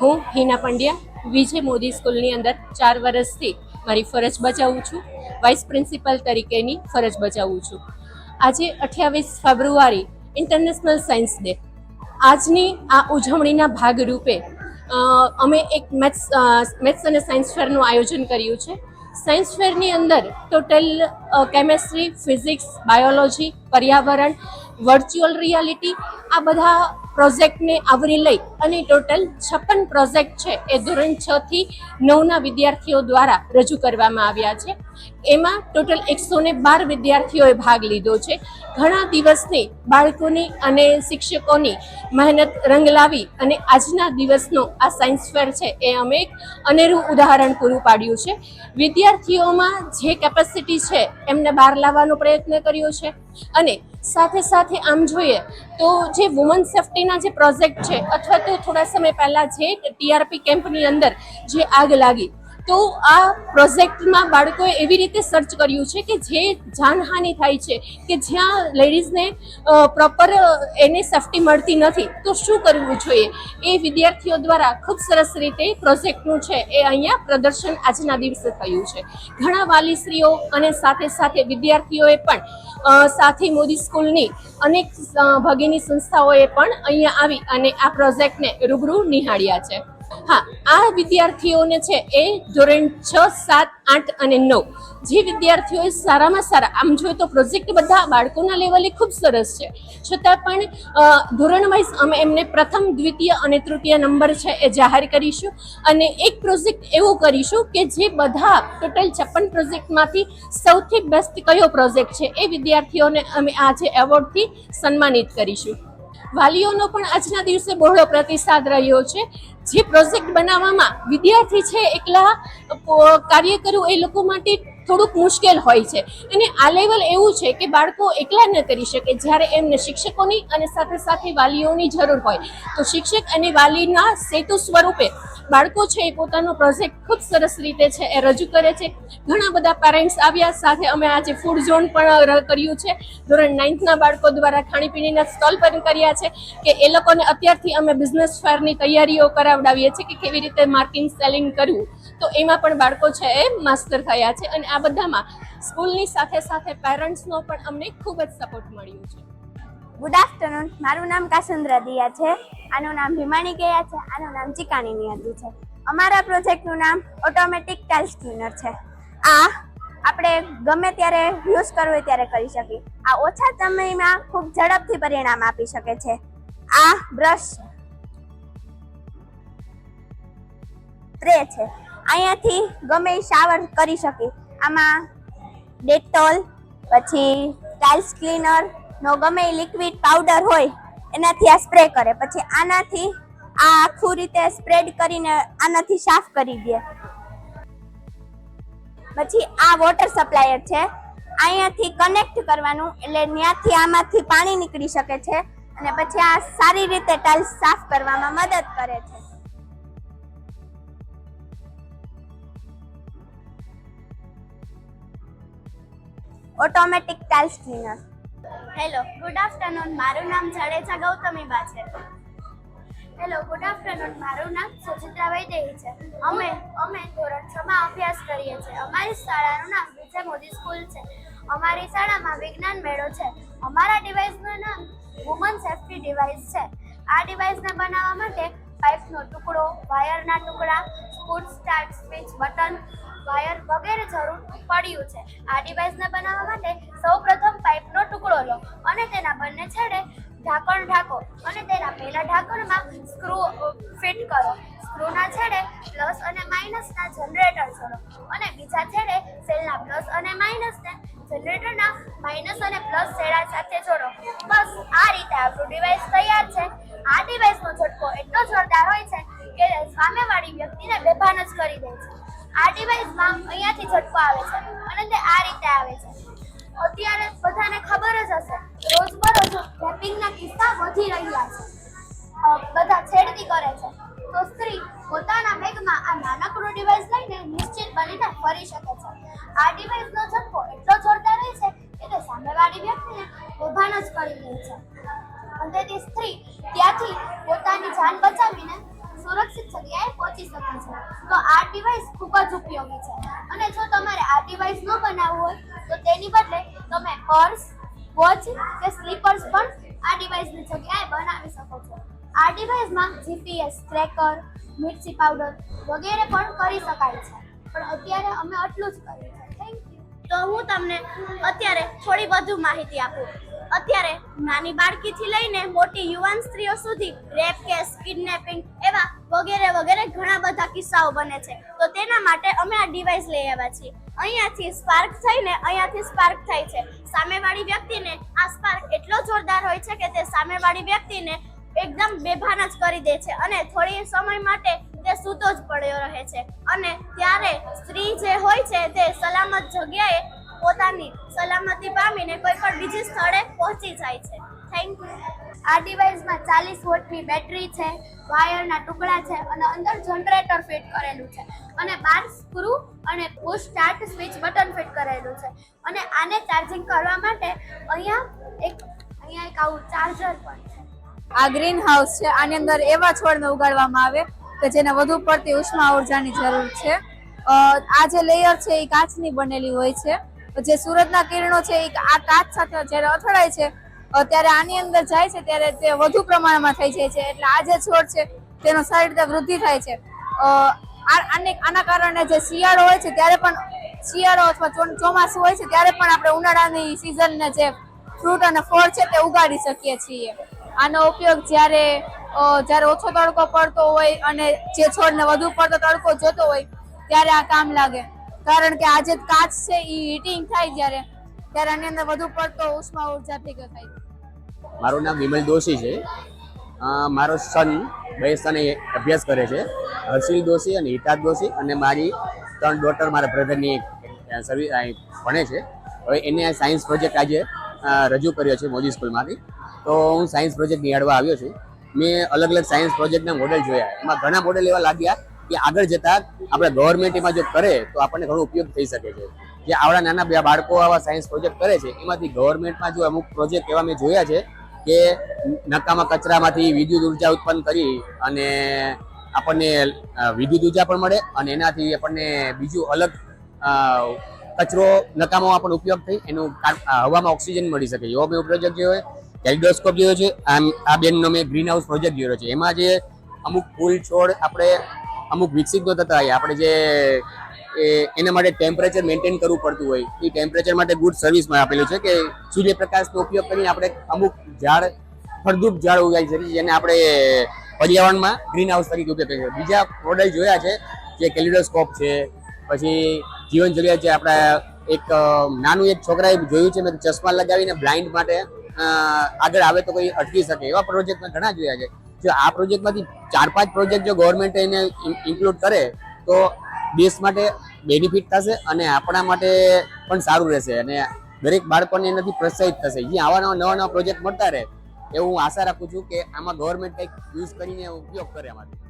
હું હિના પંડ્યા, વિજય મોદી સ્કૂલની અંદર ચાર વર્ષથી મારી ફરજ બજાવું છું. વાઇસ પ્રિન્સિપલ તરીકેની ફરજ બજાવું છું. આજે અઠ્યાવીસ ફેબ્રુઆરી ઇન્ટરનેશનલ સાયન્સ ડે આજની આ ઉજવણીના ભાગરૂપે અમે એક મેથ્સ મેથ્સ અને સાયન્સ ફેરનું આયોજન કર્યું છે. સાયન્સ ફેરની અંદર ટોટલ કેમેસ્ટ્રી, ફિઝિક્સ, બાયોલોજી, પર્યાવરણ, વર્ચ્યુઅલ રિયાલિટી આ બધા પ્રોજેક્ટને આવરી લઈ અને ટોટલ છપ્પન પ્રોજેક્ટ છે એ ધોરણ છ થી નવના વિદ્યાર્થીઓ દ્વારા રજૂ કરવામાં આવ્યા છે. એમાં ટોટલ એકસો ને બાર વિદ્યાર્થીઓએ ભાગ લીધો છે. ઘણા દિવસની બાળકોની અને શિક્ષકોની મહેનત રંગ લાવી અને આજના દિવસનો આ સાયન્સ ફેર છે એ અમે એક અનેરું ઉદાહરણ પૂરું પાડ્યું છે. વિદ્યાર્થીઓમાં જે કેપેસિટી છે એમને બહાર લાવવાનો પ્રયત્ન કર્યો છે. અને સાથે સાથે આમ જોઈએ તો જે વુમન સેફ્ટીના જે પ્રોજેક્ટ છે, અથવા તો થોડા સમય પહેલા જે ટીઆરપી કેમ્પની અંદર જે આગ લાગી તો આ પ્રોજેક્ટમાં બાળકોએ એવી રીતે સર્ચ કર્યું છે કે જે જાનહાનિ થાય છે, કે જ્યાં લેડીઝને પ્રોપર એને સેફટી મળતી નથી, તો શું કરવું જોઈએ? એ વિદ્યાર્થીઓ દ્વારા ખૂબ સરસ રીતે પ્રોજેક્ટનું છે એ અહીંયા પ્રદર્શન આજના દિવસે થયું છે. ઘણા વાલીશ્રીઓ અને સાથે સાથે વિદ્યાર્થીઓએ પણ સાથે મોદી સ્કૂલની અનેક ભગીની સંસ્થાઓએ પણ અહીંયા આવી અને આ પ્રોજેક્ટને રૂબરૂ નિહાળ્યા છે. હા, આ વિદ્યાર્થીઓને છે એ ધોરણ છ, સાત, આઠ અને નવ. જે વિદ્યાર્થીઓએ સારામાં સારા, આમ જોઈએ તો પ્રોજેક્ટ બધા બાળકોના લેવલે ખૂબ સરસ છે. છતાં પણ ધોરણ વાઇઝ અમે એમને પ્રથમ, દ્વિતીય અને તૃતીય નંબર છે એ જાહેર કરીશું અને એક પ્રોજેક્ટ એવો કરીશું કે જે બધા ટોટલ છપ્પન પ્રોજેક્ટમાંથી સૌથી બેસ્ટ કયો પ્રોજેક્ટ છે એ વિદ્યાર્થીઓને અમે આજે એવોર્ડથી સન્માનિત કરીશું. વાલીઓનો પણ આજના દિવસે બહોળો પ્રતિસાદ રહ્યો છે. જે પ્રોજેક્ટ બનાવવામાં વિદ્યાર્થી છે એકલા કાર્ય કરવું એ લોકો માટે થોડુંક મુશ્કેલ હોય છે. અને આ લેવલ એવું છે કે બાળકો એકલા ન કરી શકે જ્યારે એમને શિક્ષકોની અને સાથે સાથે વાલીઓની જરૂર હોય. તો શિક્ષક અને વાલીના સેતુ સ્વરૂપે બાળકો છે એ પોતાનો પ્રોજેક્ટ ખૂબ સરસ રીતે છે એ રજૂ કરે છે. ઘણા બધા પેરેન્ટ્સ આવ્યા સાથે અમે આજે ફૂડ ઝોન પણ કર્યું છે. ધોરણ નાઇન્થના બાળકો દ્વારા ખાણીપીણીના સ્ટોલ પણ કર્યા છે કે એ લોકોને અત્યારથી અમે બિઝનેસ ફેરની તૈયારીઓ કરાવડાવીએ છીએ કે કેવી રીતે માર્કેટિંગ સેલિંગ કરવું. તો એમાં પણ બાળકો છે એ માસ્ટર થયા છે અને આ બધામાં સ્કૂલની સાથે સાથે પેરેન્ટ્સનો પણ અમને ખૂબ જ સપોર્ટ મળ્યો છે. ગુડ આફ્ટરનૂન મારું નામ કાસુંદ્રા દિયા છે. આનું નામ ભીમાણી ગયા છે. આનું નામ ચિકાણી નિયતિ છે. અમારા પ્રોજેક્ટનું નામ ઓટોમેટિક ટાઇલ્સ ક્લીનર છે. આ આપણે ગમે ત્યારે યુઝ કરવું હોય ત્યારે કરી શકીએ. આ ઓછા સમયમાં ખૂબ ઝડપથી પરિણામ આપી શકે છે. આ બ્રશ સ્પ્રે છે. અહીંયાથી ગમે શાવર કરી શકીએ. આમાં ડેટોલ પછી ટાઇલ્સ ક્લીનર નો ગમે લિક્વિડ પાવડર હોય, એનાથી આ સ્પ્રે કરે. પછી આનાથી આ આખું રીતે સ્પ્રેડ કરીને આનાથી સાફ કરી દે. પછી આ વોટર સપ્લાયર છે. અહીંયાથી કનેક્ટ કરવાનું, એટલે ત્યાંથી આમાંથી પાણી નીકળી શકે છે. અને પછી આ સારી રીતે ટાઇલ્સ સાફ કરવામાં મદદ કરે છે. Automatic tiles cleaner hello good afternoon મારું નામ જાડેજા ગૌતમીબા છે. હેલો ગુડ આફ્ટરનૂન મારું નામ સુચિત્રા વૈદેહી છે. અમે અમે ધોરણ છ માં અભ્યાસ કરીએ છીએ. અમારી શાળાનું નામ વિજય મોદી સ્કૂલ છે. અમારી શાળામાં વિજ્ઞાન મેળો છે. અમારા ડિવાઇસનું નામ વુમન સેફ્ટી ડિવાઇસ છે. આ ડિવાઇસને બનાવવા માટે પાઇપનો ટુકડો વાયરના ટુકડા spout start switch button wire વગેરે જરૂર પડ્યું છે. આ ડિવાઇસને બનાવવા માટે સૌપ્રથમ પાઇપનો ટુકડો લો અને તેના બંને છેડે ઢાંકણ ઢાંકો અને તેના પહેલા ઢાંકણમાં સ્ક્રૂ ફિટ કરો. સ્ક્રૂના છેડે પ્લસ અને માઇનસના જનરેટર જોડો અને બીજા છેડે સેલના પ્લસ અને માઇનસને જનરેટરના માઇનસ અને પ્લસ છેડા સાથે જોડો બસ આ રીતે આપણું ડિવાઇસ તૈયાર છે. આ ડિવાઇસનો ઝટકો એટલો જોરદાર હોય છે કે સામેવાળી વ્યક્તિને બેભાન જ કરી દે. આ ડિવાઇસમાં અહીંયાથી ઝટકો આવે છે અને તે આ રીતે આવે છે. અત્યારે બધાને ખબર જ હશે, રોજબરોજ રેપિંગના કિસ્સા વધી રહ્યા છે. બધા છેડતી કરે છે. આ ડિવાઇસ ખૂબ જ ઉપયોગી છે. અને જો તમારે આ ડિવાઇસ ન બનાવવું હોય, તો તેની બદલે તમે પર્સ, વોચ કે સ્લીપર્સ પણ આ ડિવાઇસની જગ્યાએ બનાવી શકો છો. આ ડિવાઇસમાં જીપીએસ ટ્રેકર મિર્ચી પાવડર વગેરે પણ કરી શકાય છે. પણ અત્યારે અમે આટલું જ કર્યું છે. થેન્ક યુ તો હું તમને અત્યારે થોડી વધુ માહિતી આપું. અત્યારે નાની બાળકીથી લઈને મોટી યુવાન સ્ત્રીઓ સુધી રેપ કેસ, કિડનેપિંગ એવા વગેરે વગેરે ઘણા બધા કિસ્સાઓ બને છે. તો તેના માટે અમે આ ડિવાઇસ લઈ આવ્યા છીએ. અહીંયાથી સ્પાર્ક થઈને અહીંયાથી સ્પાર્ક થાય છે. સામેવાળી વ્યક્તિને આ સ્પાર્ક એટલો જોરદાર હોય છે કે તે સામેવાળી વ્યક્તિને એકદમ બેભાન જ કરી દે છે અને થોડી સમય માટે તે સૂતો જ પડ્યો રહે છે. અને ત્યારે સ્ત્રી જે હોય છે તે સલામત જગ્યાએ પોતાની સલામતી પામીને કોઈ પણ બીજી સ્થળે પહોંચી જાય છે. થેન્ક યુ આ ડિવાઇસમાં ચાલીસ વોટની બેટરી છે વાયરના ટુકડા છે અને અંદર જનરેટર ફિટ કરેલું છે. અને બાર સ્ક્રૂ અને push start switch button fit કરેલું છે. અને આને ચાર્જિંગ કરવા માટે અહીંયા એક અહીંયા એક આવું ચાર્જર પણ છે. આ ગ્રીન હાઉસ છે. આની અંદર એવા છોડને ઉગાડવામાં આવે કે જેને વધુ પડતી ઉષ્મા ઉર્જાની જરૂર છે. આ જે લેયર છે એ કાચની બનેલી હોય છે. જે સૂરજના કિરણો છે, એ આ કાચ સાથે જ્યારે અથડાય છે ત્યારે આની અંદર જાય છે, ત્યારે તે વધુ પ્રમાણમાં થઈ જાય છે. એટલે આ જે છોડ છે, તેનો સારી રીતે વૃદ્ધિ થાય છે. આને, આના કારણે જે શિયાળો હોય છે, ત્યારે પણ શિયાળો અથવા ચોમાસું હોય છે, ત્યારે પણ આપણે ઉનાળાની સિઝનને જે ફ્રૂટ અને ફળ છે, તે ઉગાડી શકીએ છીએ. આનો ઉપયોગ જ્યારે જ્યારે ઓછો તડકો પડતો હોય અને જે છોડને વધુ પડતો તડકો જોતો હોય, ત્યારે આ કામ લાગે. કારણ કે આ જે કાચ છે એ હીટિંગ થાય જ્યારે. ત્યારે આની અંદર વધુ પડતો ઉષ્મા ઊર્જા ભેગો થાય. મારું નામ વિમલ દોશી છે. મારો સન બે સન અભ્યાસ કરે છે. હર્ષિલ દોશી અને હિતાજ દોશી અને મારી ત્રણ ડોટર મારા બ્રધરની સર્વિસ ભણે છે. હવે એને સાયન્સ પ્રોજેક્ટ આજે રજૂ કર્યો છે મોદી સ્કૂલમાંથી તો હું સાયન્સ પ્રોજેક્ટ નિહાળવા આવ્યો છું. મેં અલગ અલગ સાયન્સ પ્રોજેક્ટના મોડેલ જોયા. એમાં ઘણા મોડેલ એવા લાગ્યા કે આગળ જતા આપણે ગવર્મેન્ટ એમાં જો કરે તો આપણને ઘણો ઉપયોગ થઈ શકે છે. જે આવડા નાના બાળકો આવા સાયન્સ પ્રોજેક્ટ કરે છે, એમાંથી ગવર્મેન્ટમાં જો અમુક પ્રોજેક્ટ એવા મેં જોયા છે કે નકામા કચરામાંથી વિદ્યુત ઊર્જા ઉત્પન્ન કરી અને આપણને વિદ્યુત ઊર્જા પણ મળે અને એનાથી આપણને બીજું અલગ કચરો નકામો આપણને ઉપયોગ થઈ, એનું હવામાં ઓક્સિજન મળી શકે. એવો મેં પ્રોજેક્ટ જોયો હોય કેલિડોસ્કોપ જોયો છે, આમ આ બેનનો મેં ગ્રીન હાઉસ પ્રોજેક્ટ જોયો છે. એમાં જે અમુક ફૂલ છોડ આપણે અમુક વિકસિત તો થતા હોય આપણે જે એના માટે ટેમ્પરેચર મેન્ટેન કરવું પડતું હોય, એ ટેમ્પરેચર માટે ગુડ સર્વિસમાં આપેલું છે કે સૂર્યપ્રકાશનો ઉપયોગ કરીને આપણે અમુક ઝાડ, ફળદ્રુપ ઝાડ ઉગાડી શકીએ, જેને આપણે પર્યાવરણમાં ગ્રીન હાઉસ તરીકે ઉપયોગ છીએ બીજા પ્રોડક્ટ જોયા છે, જે કેલિડોસ્કોપ છે, પછી જીવન જરૂરિયાત છે, આપણા એક નાનું એક છોકરાએ જોયું છે, મેં ચશ્મા લગાવીને બ્લાઇન્ડ માટે આગળ આવે તો કોઈ અટકી શકે, એવા પ્રોજેક્ટ મેં ઘણા જોયા છે. જો આ પ્રોજેક્ટમાંથી ચાર પાંચ પ્રોજેક્ટ જો ગવર્મેન્ટ એને ઇન્ક્લુડ કરે, તો દેશ માટે બેનિફિટ થશે અને આપણા માટે પણ સારું રહેશે અને દરેક બાળકોને એનાથી પ્રોત્સાહિત થશે. જે, આવા નવા નવા પ્રોજેક્ટ મળતા રહે, એવું આશા રાખું છું કે આમાં ગવર્મેન્ટ કંઈક યુઝ કરીને ઉપયોગ કરે આમાંથી